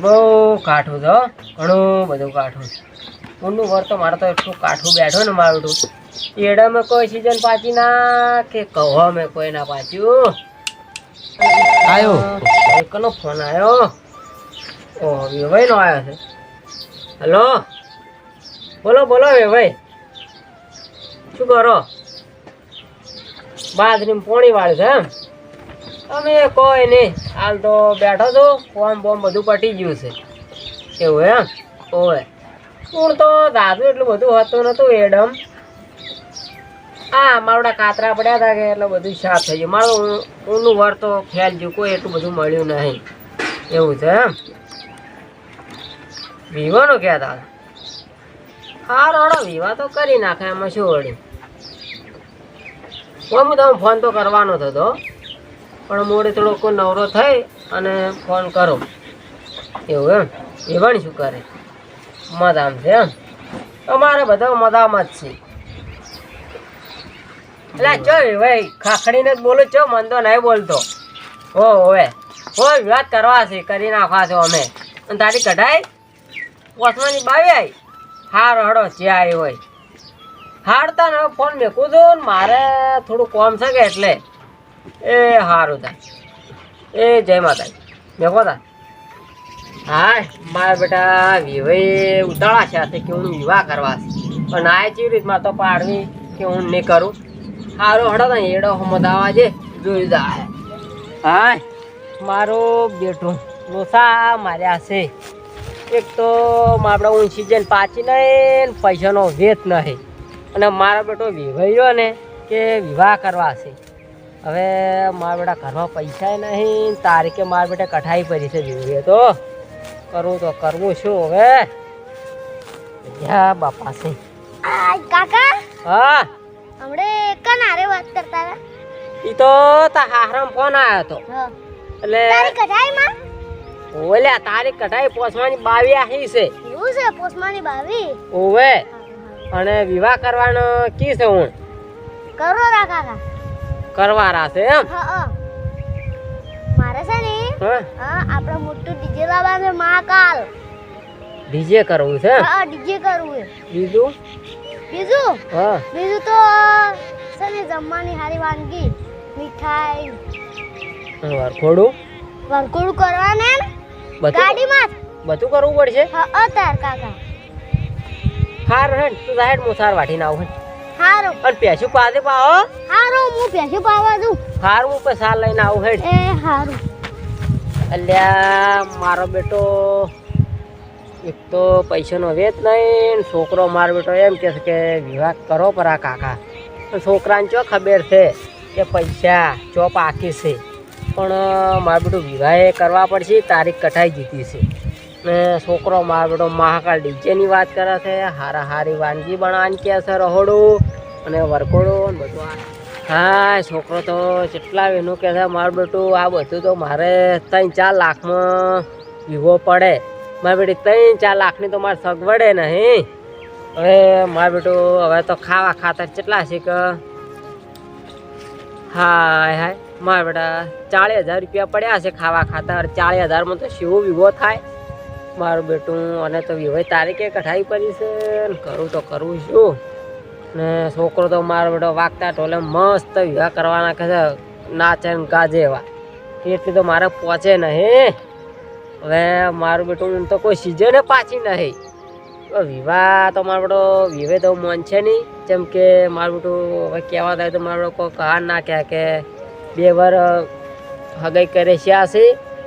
બહુ કાઠું છે ઘણું બધું કાઠું ઊંડું વર તો મારે તો એટલું કાઠું બેઠો ને મારું બેટું એડામાં કોઈ સિઝન પાછી ના કે કહો મેં કોઈ ના પાચ્યું આવ્યો એકનો ફોન આવ્યો ઓહો વેવાઈ નો આવ્યો છે. હલો. બોલો બોલો વેવાઈ. શું કરો? બાજરી પોણી વાળે છે એમ? અમે કોઈ નહીં હાલ તો બેઠો છો. ફોર્મ બોમ બધું પટી ગયું છે. એવું એમ? ઓય. હું તો દાદુ એટલું બધું હતું નહોતું એડમ. હા મારા કાતરા પડ્યા હતા કે એટલે બધું સાફ થઈ ગયું. મારું ઊંડું વર તો ખ્યાલ ગયું કોઈ એટલું બધું મળ્યું નહીં. એવું છે એમ? વિવાનો કહેતા હતા. હા રોડો વિવા તો કરી નાખે, એમાં શું વળ્યું હું તમે ફોન તો કરવાનો થતો પણ મોડે થોડો કોઈ નવરો થઈ અને ફોન કરો. એવું એમ? વિવાણી શું કરે? મદામ છે એમ? અમારે બધા મદામાં જ છે. એટલે ચો ભાઈ, ખાખડીને જ બોલું ચો મન તો નહીં બોલતો. હો, હવે. હો વાત કરવા છે, કરી નાખવા છો અમે. અને તારી કઢાઈ? વસમાની બાવી આવી હાર હડો જ્યાં આવી હોય. હાડતા ને ફોન મેકું છું મારે થોડું કોમ છે કે એટલે. એ સારું થાય. એ જય માતા મેકો તા. હા મારા બેટા વિવાહ ઉતાળા છે હાથે કે હું વિવાહ કરવા પણ આ ચી રીત મારે તો પાડવી કે હું નહીં કરું. સારું હડો ને એડો હમદાવા જે, જોઈ જાય હા મારો બેટો લોસા માર્યા છે. એક તો મારા ઊંચી જઈને પાછી નહીં પૈસાનો વેત નહીં. અને મારો બેટો વિવાહ ને કે વિવાહ કરવા છે. હવે મારા બેટા ઘરમાં પૈસા નહીં તારીખે મારા બેટા કઠાઈ પડી છે જોઈએ તો. કરવું તો કરવું શું હવે. બાપા છે. કાકા હા? હમણે કનારે વાત કરતા હતા? ઈ તો તા હારામ ફોન આવ્યો હતો એટલે તારી કઢાઈમાં ઓલ્યા તારીખ કઢાઈ પોસવાની બાવી આહી છે. એવું છે પોસમાની બાવી? ઓવે. અને વિવાહ કરવાનો કી છે હું કરો રા કાકા. કરવાના છે એમ? મારે છે ને હા? આપણો મોટું ડીજે લાવવાનું છે મહાકાલ. ડીજે કરવું છે? હા ડીજે કરવું છે. બીજું? બીજું? હા. બીજું તો છે ને જમવાની સારી વાનગી મીઠાઈ. વરખોડું વરખોડું કરવાને બધું? ગાડીમાં બધું કરવું પડશે? હા તાર કાકા. હાર હેડ તું સાહેબ હું સાર વાટીને આવું. હારું. અને પેશું પાસે પાવો હારું હું ભેંસું પાવા દઉં હારું હું પૈસા લઈને આવું હેડ. એ હારું. અલ્યા મારો બેટો એક તો પૈસાનો વેત નહીં ને છોકરો મારો બેટો એમ કહે છે કે વિવાહ કરો પરા કાકા. છોકરાને ચો ખબર છે કે પૈસા ચો પાકી છે. પણ મારું બેટું વિવાહ કરવા પડશે તારીખ કટાઈ જીતી છે. ને છોકરો મારો બેટો મહાકાળ ડીજેની વાત કરે છે હારા હારી વાનગી બનાવવાની કહે છે રહોડું. અને વરકોડો ને બધું. હા, છોકરો તો કેટલા એનું કે છે, મારું બેટું, આ બધું તો મારે ત્રણ ચાર લાખમાં વિવો પડે. મારે બેટી ત્રણ ચાર લાખની તો મારે સગવડે નહીં. હવે મારું બેટું, હવે તો ખાવા ખાતર કેટલા છે કે? હાય હાય. મારા બેટા ચાલીસ હજાર રૂપિયા પડ્યા છે ખાવા ખાતર. ચાલીસ હજારમાં તો શું વિવો થાય? મારું બેટું, અને તો વિવો તારીખે કઠાઈ પડી છે કરું તો કરવું શું? ને છોકરો તો મારો બેટો વાગતા ઢોલે મસ્ત વિવાહ કરવાના કહે છે, નાચે ને ગાજે એવા. એટલી તો મારે પહોંચે નહીં. હવે મારું બેટું તો કોઈ સિઝને પાછી નહીં. વિવાહ તો મારો બેટો વિવે તો મન છે નહીં. જેમ કે મારું બેટું હવે કહેવા થાય તો મારો બેટો કોઈ કહાર ના કહે કે બે વાર હગાઈ કરે છે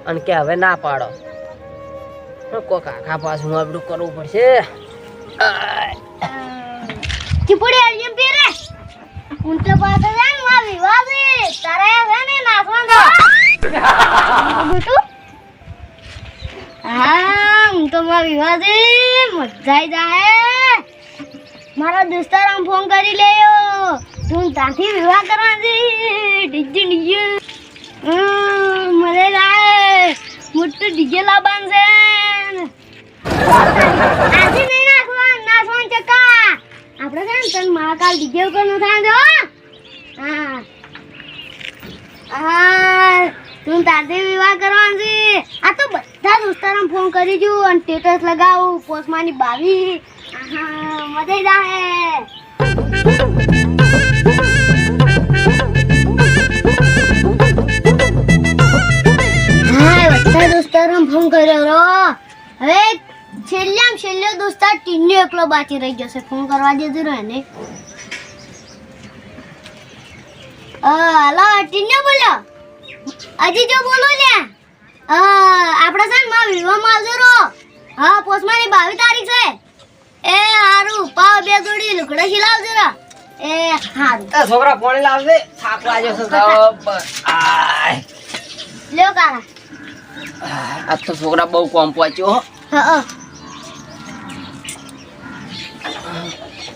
અને કે હવે ના પાડો. કોઈક આખા પાછું મારું બેટું કરવું પડશે. ચીપડી અર્જુન પીરે ઊંચો પાસે છે ને માં વિવાહ છે તારે છે ને નાચવાનો બેટું હા, હું તો માં વિવાહ છે મજા આવી જાય મારા દોસ્તાર આમ ફોન કરી લેયો તું ત્યાંથી વિવાહ કરવા છે ડીજે ડીજે. મને લાય મોટું ડીજે લાવવાનું છે. આજે નહીં આપણે છે ને તને મહાકાલ ડીજે ઉપરનું થાય જો, હા. તું તારથી વિવાહ કરવાનો છે. આ તો બધા દોસ્તારોને ફોન કરી જો અને સ્ટેટસ લગાવું પોસ્ટમાંની બાવી. હા મજા જાહે. હા, બધા દોસ્તારોને ફોન કર્યો રો હવે છેલ્લામાં છેલ્લો દોસ્તાર ટીન્યુ એકલો બાકી રહી જશે ફોન કરવા દેજો ને હલો ટીન્યુ બોલો. હજી જો બોલો ને. આપણે છે ને માં વિવાહમાં આવજો રો હા પોસ્ટમાંની બાવીસ તારીખ છે. એ હારું પાવ બે જોડી લુકડા ખીલાવજો રા એ હારું. છોકરા પાણી લાવજે. થાક લાગ્યો છે. લ્યો કાકા આ તો છોકરા બહુ કોમ પહોંચ્યો હો.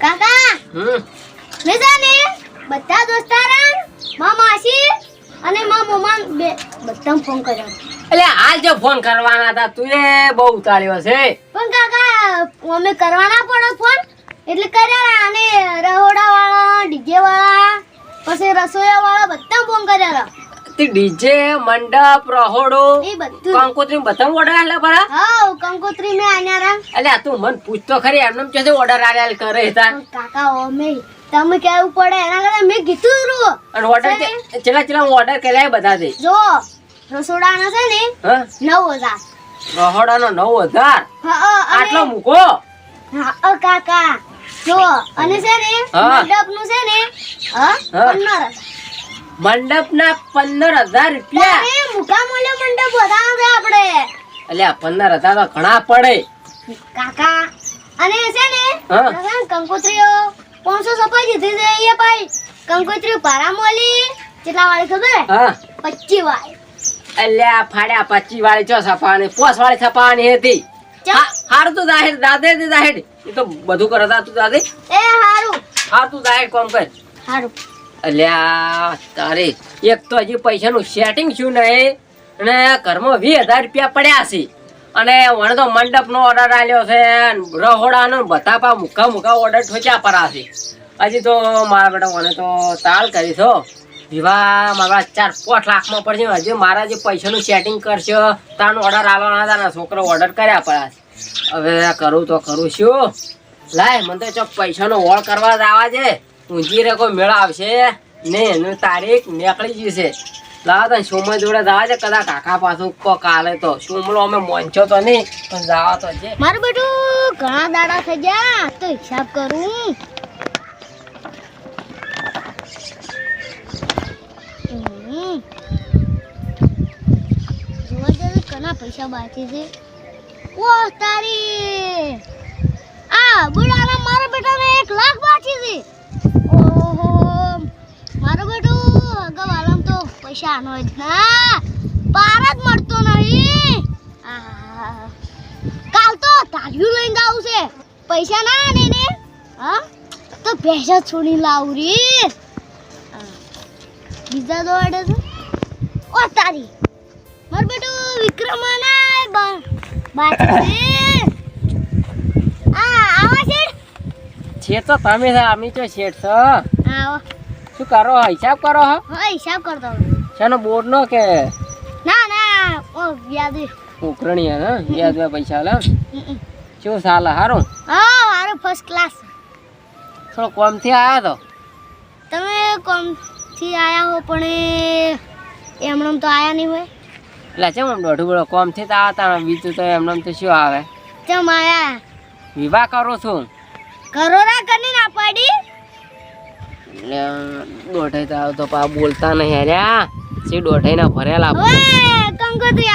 કાકા! મેં છે બધા દોસ્તારા? મા માસી અને મા મમ્મા બે બધાને ફોન કર્યો. એટલે હાલ જો ફોન કરવાના હતા તું એ બહુ ઉતાર્યો છે. પણ કાકા અમે કરવાના પડો ફોન એટલે કર્યા અને રહોડા વાળા ડીજે વાળા પછી રસોઈયા વાળા બધા ફોન કર્યા ડીજે મંડપ રહોડો કંકોત્રી બધા ઓર્ડર આલે પરા હા કંકોત્રી મે આન્યા રા એટલે આ તું મન પૂછતો ખરી એમને એમ કે ઓર્ડર આલે કરે તા કાકા ઓમે તમે કેવું પડે એના કરતા મે કીધું રો અને ઓર્ડર ચલા ચલા ઓર્ડર કર્યા બધા દે જો રસોડાના છે ને 9000 રહોડાનો 9000 હા આટલો મૂકો? હા કાકા જો અને છે ને મંડપનું છે ને હા 15000 મંડપ ના પંદર હજાર રૂપિયા મુકા મંડપ વધારે આપડે. આપણે એટલે પંદર હજાર તો ઘણા પડે. કાકા અને છે ને કંકોત્રીઓ પાંચસો સપાઈ દીધી છે એ ભાઈ. કંકોત્રીઓ ભારા મોલી કેટલા વાળી ખબર? હા. પચી વાળી. આ ફાડ્યા પચી વાળી ચો સપાવાની પોસ વાળી સપાવાની હતી. હારું તું જાહેર દાદે દે જાહેર. એ તો બધું કરતા તું દાદે. એ હારું. હા તું જાહેર કોમ કર. હારું. અલ્યા, તારે. એક તો હજી પૈસાનું સેટિંગ શું નહીં? અને ઘરમાં વીસ હજાર રૂપિયા પડ્યા છે. અને મને તો મંડપનો ઓર્ડર આવ્યો છે રહોડાનો બધા પા મૂકા મૂકા ઓર્ડર ઠોચ્યા પરા છે. હજી તો મારા બેટા, મને તો તાલ કરી છો વિવાહ, મારા ચાર પાંચ લાખમાં પડશે. હજી મારા જે પૈસાનું સેટિંગ કરશો તારનો ઓર્ડર આવવાના હતા ને છોકરો ઓર્ડર કર્યા પડ્યા છે. હવે કરું તો કરું શું? લાય, મને તો ચોક પૈસાનો ઓળ કરવા જ આવા છે. ઊંચી રે કોઈ મેળા આવશે? ને એનું તારીખ નીકળી જશે લાવ તને સોમય જોડે જવા છે, કદાચ કાકા પાછું કો કાલે તો. સોમલો અમે મોંચો તો નહીં, પણ જાવ તો છે. મારું બેટું, ઘણા દાડા થઈ ગયા. તો હિસાબ કરું. પૈસા બાકી છે. ઓ, તારી. આ બુડાના મારા બેટાને એક લાખ બાકી છે ઓહો મારો બેટો તો જ ના પાર જ મળતો નહીં. કાલ તો તાળીઓ લઈને આવું છે. પૈસા ના ને ને. હા? તો પૈસા છોડી લાવું રે. હા. બીજા દોડે છે ઓ તારી. માર બેટું વિક્રમાના બા બાકી આ આવા છે છે તો તમે છે અમે તો શેઠ છો. આવો. શું કરો હિસાબ કરો હો? હા હિસાબ કરતો. શાનો બોર્ડ નો કે? ના ના ઓ યાદ ઉકરણી હે? વ્યાજ પૈસા લે. શું સાલે હારું? હા મારું ફર્સ્ટ ક્લાસ થોડો કોમથી આયા તો? તમે કોમથી આયા હો પણ એ એમણે તો આયા નહીં હોય. એટલે ચમ આમ દોઢું કોમ કોમથી તો આવતા બીજું તો એમને તો શું આવે? ચમ આયા? વિવાહ કરો છું? કરોરા કરી ના પાડી? એટલે દોઢાઈ તો આવ તો પા બોલતા નહીં હેર્યા. સી દોઢાઈ ના ભરેલા કંકોત્રી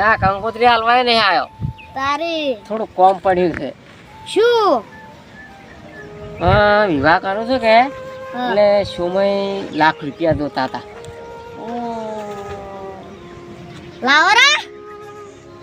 ના કંકોત્રી હાલવા નહીં આવ્યો તારી. થોડું કોમ પડ્યું છે. શું? હા વિવાહ કરું છું કે? એટલે સમય લાખ રૂપિયા જોતા હતા. લાવરા?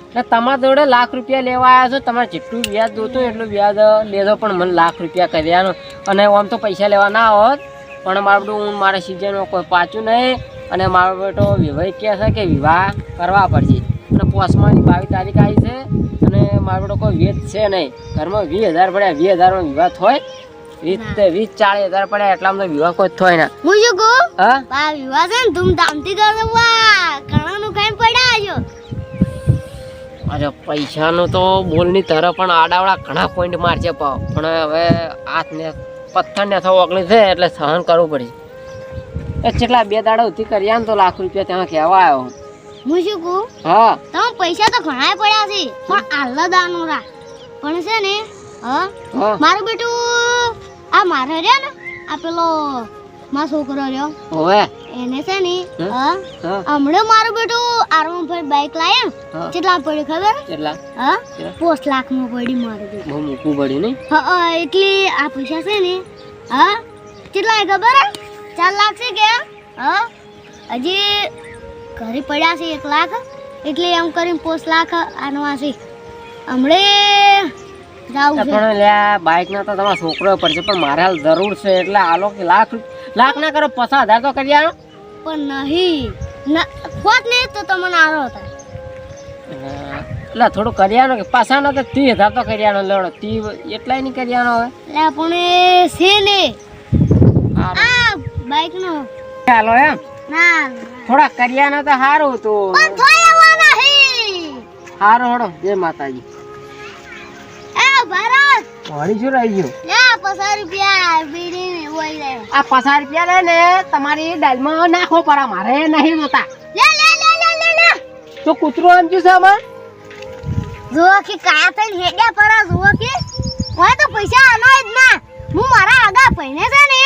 એટલે તમારા જોડે લાખ રૂપિયા લેવા આવ્યા છો? તમારે જેટલું વ્યાજ જોતું એટલું વ્યાજ લેજો પણ મને લાખ રૂપિયા કર્યાનો. અને આમ તો પૈસા લેવા ના હોત પણ મારું હું મારા સિઝનમાં કોઈ પાછું નહીં. અને મારો બેટો વિવાહ કહે છે કે વિવાહ કરવા પડશે. અને પોસમાની બાવીસ તારીખ આવી છે અને મારો બેટો કોઈ વેદ છે નહીં. ઘરમાં વીસ હજાર પડ્યા વીસ હજારમાં વિવાહ થાય. વીસ વીસ ચાલીસ હજાર પડે એટલામાં તો વિવાહ કોઈ થાય ના. હું શું કહું? હા? વિવાહ છે ને ધૂમધામથી વાહ! ઘણાનું ખાઈને પડ્યા. છો અરે પૈસાનું તો બોલની તરફ પણ આડાવડા ઘણા પોઈન્ટ મારશે પણ હવે હાથ ને પથ્થર ને થવો ઓગળી છે એટલે સહન કરવું પડે એ કેટલા બે દાડા ઉધી કર્યા ને તો લાખ રૂપિયા ત્યાં કહેવા આવ્યો હું. શું કહું? હા. તમે પૈસા તો ઘણા પડ્યા છે પણ આલ્લા દાનો રા પણ છે ને હા મારું બેટું આ મારે રહ્યો ને આ પેલો મારો છોકરો રહ્યો. હવે. એને છે ને હમણાં મારું બેટું આરમ પર બાઈક લાવ્યો કેટલા પડી ખબર? કેટલા હા પોસ્ટ પોસ્ટ લાખમાં પડી મારું બેટું. બહુ મૂકવું પડ્યું નહીં? હા એટલે આ પૈસા છે ને હા કેટલા ખબર હે? ચાર લાખ છે કે? હા? હજી ઘરે પડ્યા છે એક લાખ. એટલે એમ કરીને પોસ લાખ આનવા છે. હમણે જાવું છે. પણ લ્યા બાઇક ના તો તમારો છોકરો પડશે પણ મારે હાલ જરૂર છે. એટલે આલો કે લાખ લાખ ના કરો પચાસ હજાર તો કરી આલો. પણ નહીં. ના હોત નહીં તો તમને આરો હતા એટલે થોડું કરી આલો કે પાછા તો ત્રીસ હજાર તો કરી આલો. લેવડો તી એટલાય નહીં કરી આલો હવે. એટલે પણ એ છે ને. આ નો ચાલો એમ. ના થોડા કર્યા તો સારું હતું. પણ થોઈ આવવાના હે. સારું હડો જય માતાજી. એ ભારત. વળી શું રહી ગયું? ના પસાર રૂપિયા બીડી હોય લે. આ પસાર રૂપિયા ને તમારી ડાલમાં નાખો પરા મારે નહીં જોતા. લે લે લે લે લે લે. તો કૂતરું આમ છે આમાં? જુઓ કે કાયા થઈને હેડ્યા પરા જુઓ કે. હોય તો પૈસા આનો જ ના. હું મારા આગા પૈને છે ને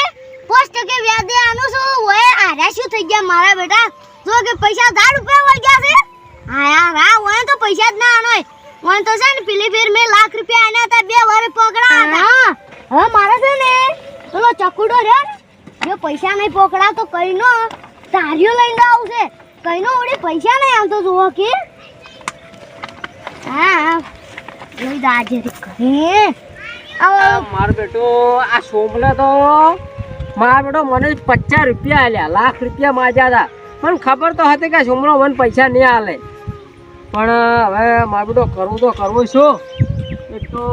પોસ્ટ કે વ્યાજે આનું શું હોય? આરા શું થઈ ગયા મારા બેટા? જો કે પૈસા હજાર રૂપિયા વળ ગયા છે. હા યાર હા હોય તો પૈસા જ ના આનો હોય તો છે ને પેલી ફેર મેં લાખ રૂપિયા આના હતા બે વાર પકડા હતા. હવે મારે છે ને પેલો ચકુડો રે જો પૈસા નહીં પકડા તો કઈનો તારીઓ લઈને આવશે. કઈનો ઓડી પૈસા નહીં આવતો જુઓ કે. હા લઈ દાજે ઘરે આ મારો બેટો આ સોમલે તો મારો બેટો મને પચાસ રૂપિયા આલ્યા લાખ રૂપિયા માજ્યા હતા. પણ ખબર તો હતી કે છોમરો મને પૈસા નહીં આલે. પણ હવે મારો બેટો કરવું તો કરવું શું એક તો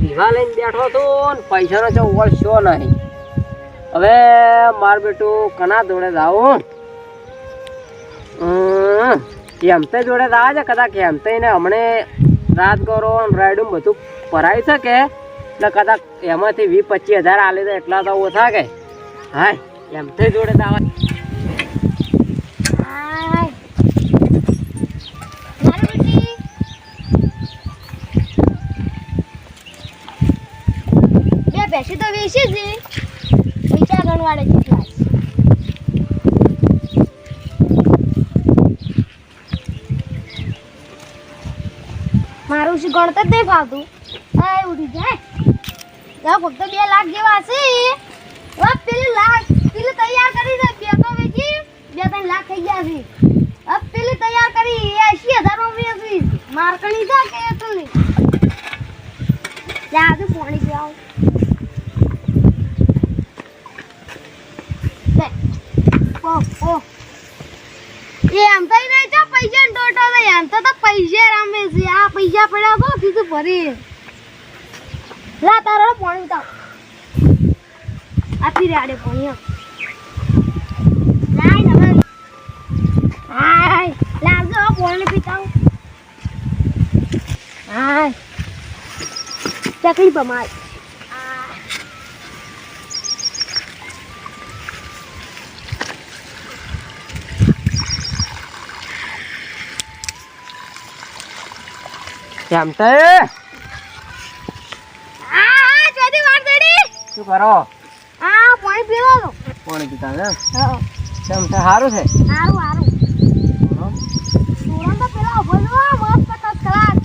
વિવાહ લઈને બેઠો હતો ને પૈસાનો તો વળશો નહીં. હવે મારું બેટું કના જોડે હમ, એમતે જોડે રાહ છે? કદાચ એમતે ને હમણે રાત કરો રાયડું બધું ભરાઈ શકે એટલે કદાચ એમાંથી વીસ પચીસ હજાર આલે તો એટલા તો ઓછા કે? હાય એમતે જોડે દાવા હાય મારી બેટી તો વેચી જ બીજા ગણવાડે જેટલા. મારું શું ગણતર નહીં ફાવતું ઉઠી જાય? ફક્ત બે લાખ જેવા હશે. હવે પેલી લાખ પેલી તૈયાર કરી દે બે તો વેચી, બે ત્રણ લાખ થઈ ગયા છે. પેલી તૈયાર કરી, એ એસી હજારમાં વેચી માર્કણી છે કે એ તો નહીં. જા આજે પાણી પીવાઓ ઓ ઓ. એ એમ તો નહીં, તો પૈસા ટોટો નહીં એમ તો તો પૈસા રામે છે. આ પૈસા પડ્યા તો કીધું ભરી લા, તારો પાણી ઉતાર. આપી રે આડે પાણી આપ. લાય ને હવે હાય લાવજો હો પાણી પીતાવ હાય તકલીફ અમારી એમતે આ આ ચોથી વાર દડી શું કરો આ પાણી પીવાનું? પાણી પીતા ને હા. છે સારું છે? સારું સારું સુરમ તો પેલા છો મસ્ત કલાક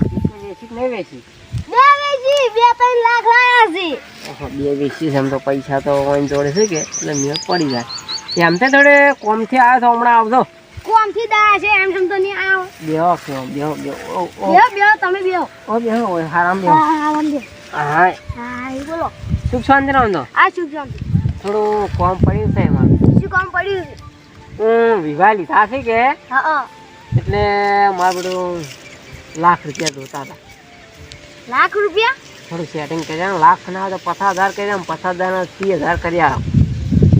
વેચી નહીં વેચી? બે વેચી બે ત્રણ લાખ લાયા છે. બે વેચી છે એમ તો પૈસા તો ઓન જોડે છે કે? એટલે મેળ પડી જાય. એમ તે થોડે કોમથી આવ્યો તો હમણાં આવજો. કોમથી દા છે એમ તો નહીં આવો. બેહો કેવો બેહો બેહો. બેહો બેહો તમે બેહો. ઓ બેહો હારામ બેહો. હા હા વંદે હા. હા બોલો. સુખ શાંતિ રહો આ સુખ કામ થોડું કોમ પડ્યું છે એમાં. શું કામ પડ્યું છે? હું વિવાહ લીધા છે કે? હા એટલે મારે બધું લાખ રૂપિયા જોતા હતા. લાખ રૂપિયા? થોડું સેટિંગ કર્યા. લાખ ના તો પચાસ હજાર કરી આલો. પચાસ હજાર ના ત્રીસ હજાર કરી આલો.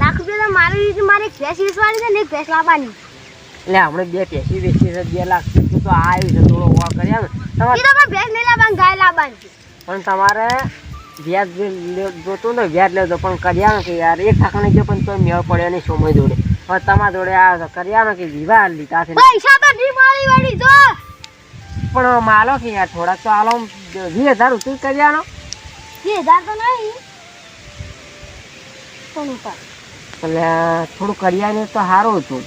લાખ રૂપિયા તો મારી રીતે મારે ભેંસ વેચવાની છે ને એક લાવવાની. એટલે આપણે બે પેસી વેચી છે બે લાખ તો આવ્યું છે થોડો ઓવા કર્યા ને. તમારે ભેંસ નહીં લાવવાની ગાય લાવવાની. પણ તમારે વ્યાજ જે લે- તો ને વ્યાજ લેજો પણ કર્યા કે યાર. એક ઠાકણે જો પણ તો મેળ પડ્યો નહીં સમય જોડે. હવે તમારા જોડે આ કર્યા નથી કે વિવાહ લીધા છે. પૈસા તો ડી મારી વાળી જો. પણ માલો કે યાર થોડાક તો આલો. વીસ હજાર ઉતરી કર્યાનો બે હજાર તો નહીં. પણ ઉપર એટલે થોડું કર્યા ને તો સારું હતું.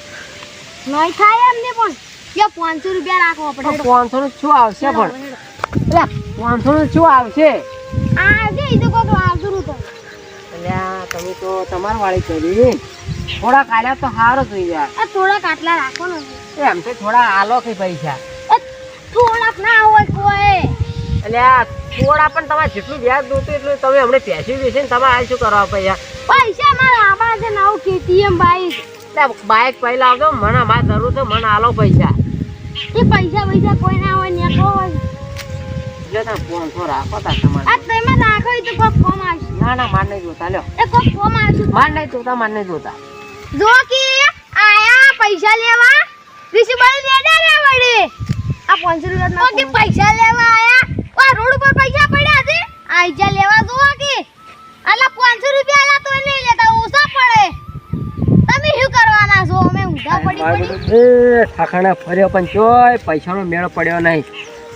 નહીં થાય એમને પણ. યા પાંચસો રૂપિયા રાખવો પડે પાંચસો નું શું આવશે પણ? પાંચસો નું શું આવશે? તમે તો તમારી વાળી કરી થોડા કાઢ્યા તો સારું થઈ યાર આ થોડાક આટલા રાખો ને. એમ તો થોડા આલો કે પૈસા. એ થોડાક ના હોય કોઈ એટલે થોડા પણ તમારે જેટલું વ્યાજ જોતું એટલું તમે અમને પેસી વેચીને તમે આ શું કરવા પૈસા? પૈસા મારા આબા છે નવું કેટીએમ બાઈક એટલે બાઇક પહેલા આવજો મને મારે જરૂર છે મને આલો પૈસા. એ પૈસા પૈસા કોઈ ના હોય ને હોય. પાંચસો રાખો તા કોક ફોર્મ આવશે ના ના માર નહીં જોતા લ્યો એ કોક ફોર્મ નહીં જોતા માર નહીં જોતા જો કે આયા પૈસા લેવા રિસીવર લેડા રે વડે આ 500 રૂપિયા કે પૈસા લેવા આયા આ રોડ ઉપર પૈસા પડ્યા છે આઈ લેવા જો કે આલા 500 રૂપિયા આલા તો નહીં લેતા ઓછા પડે તમે શું કરવાના છો અમે ઊંધા ફર્યો પણ ચોય, પૈસાનો મેળ પડ્યો નહીં.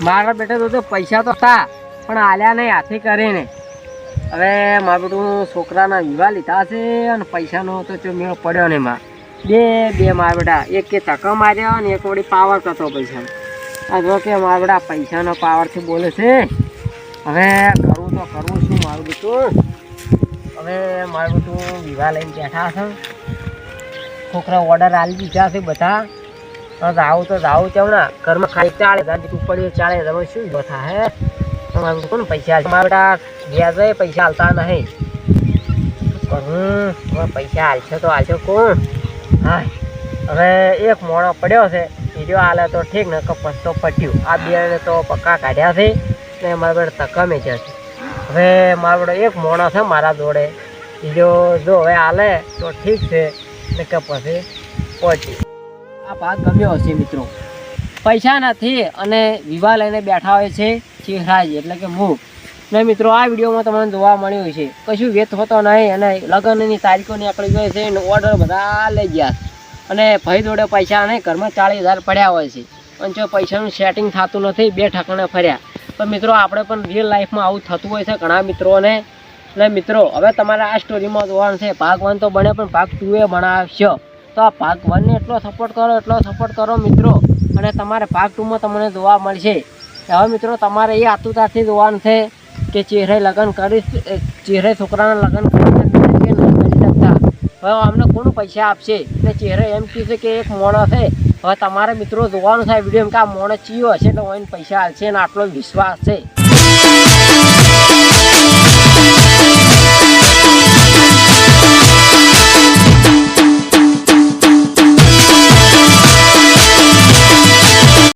મારા બેટા તો તો પૈસા તો હતા, પણ આલ્યા નહીં, હાથે કરીને હવે મારા બેટું છોકરાના વિવાહ લીધા છે અને પૈસાનો તો જો મેળ પડ્યો નહીં માં બે બે મારા બેટા, એક કે ધક્કા માર્યો અને એક વળી પાવર કરતો પૈસાનો. આ જો કે મારા બેટા પૈસાનો પાવરથી બોલે છે. હવે કરવું તો કરવું શું મારું બેટું. હવે મારું બેટું વિવાહ લઈને બેઠા છે. છોકરા ઓર્ડર આલી દીધા છે બધા. જાવું તો રાહુ છે હમણાં. ઘરમાં ખાલી ચાલે હજાર જેટલું ચાલે. ચાળીસ શું બધા હે તમારે કોણ પૈસા? મારા બેટા છે પૈસા હાલતા નહીં. કહું પૈસા હાલશે તો હાલશે કોણ? હા. હવે એક મોણો પડ્યો છે. બીજો હાલે તો ઠીક ને કપસ તો પટ્યું. આ બે તો પક્કા કાઢ્યા છે ને મારા બેટા તકમે છે. હવે મારો બેટો એક મોણો છે મારા જોડે. બીજો જો હવે હાલે તો ઠીક છે ને કે પછી ભાગ ગમ્યો હશે મિત્રો. પૈસા નથી અને વિવાહ લઈને બેઠા હોય છે ચેહરાજ, એટલે કે મૂક ને મિત્રો, આ વિડીયોમાં તમને જોવા મળ્યું છે કશું વેત હોતો નહીં અને લગ્નની તારીખો નીકળી ગઈ છે અને ઓર્ડર બધા લઈ ગયા. અને ભાઈ જોડે પૈસા નહીં, ઘરમાં ચાલીસ હજાર પડ્યા હોય છે. પણ જો પૈસાનું સેટિંગ થતું નથી, બે ઠકણે ફર્યા. પણ મિત્રો, આપણે પણ રિયલ લાઈફમાં આવું થતું હોય છે ઘણા મિત્રોને. એટલે મિત્રો, હવે તમારે આ સ્ટોરીમાં જોવાનું છે. ભાગ વન તો બને પણ ભાગ ટુ એ તો આ ભાગ વનને એટલો સપોર્ટ કરો, એટલો સપોર્ટ કરો મિત્રો. અને તમારે ભાગ ટુમાં તમને જોવા મળશે. હવે મિત્રો, તમારે એ આતુરતાથી જોવાનું છે કે ચહેરે લગ્ન કરીશ, એ ચહેરે છોકરાના લગ્ન કરી શકતા કરી હવે અમને કોણ પૈસા આપશે? એટલે ચહેરે એમ કહેશે કે એક મોણો છે. હવે તમારે મિત્રો જોવાનું થાય વીડિયો કે આ મોણો ચીયો હશે તો એને પૈસા આપશે ને આટલો વિશ્વાસ છે.